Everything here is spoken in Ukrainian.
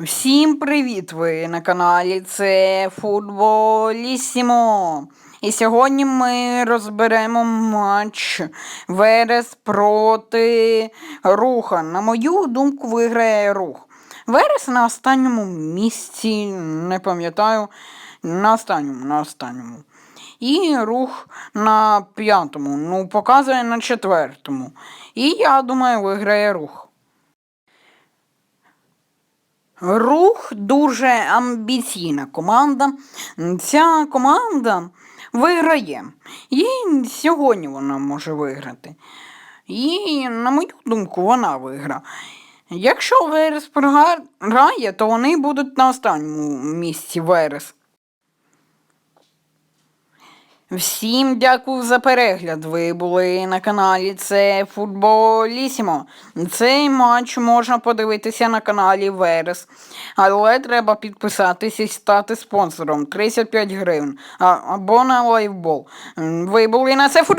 Всім привіт! Ви на каналі це Футболісімо. І сьогодні ми розберемо матч Верес проти Руха. На мою думку, виграє Рух. Верес на останньому місці, не пам'ятаю, на останньому, на останньому. І рух на п'ятому. Ну, показує на четвертому. І я думаю, виграє рух. Рух дуже амбіційна команда. Ця команда виграє. І сьогодні вона може виграти. І, на мою думку, вона виграє. Якщо Верес програє, то вони будуть на останньому місці Верес. Всім дякую за перегляд. Ви були на каналі Це Футболісімо. Цей матч можна подивитися на каналі Верес. Але треба підписатися і стати спонсором 35 гривень або на лайфбол. Ви були на це футбол.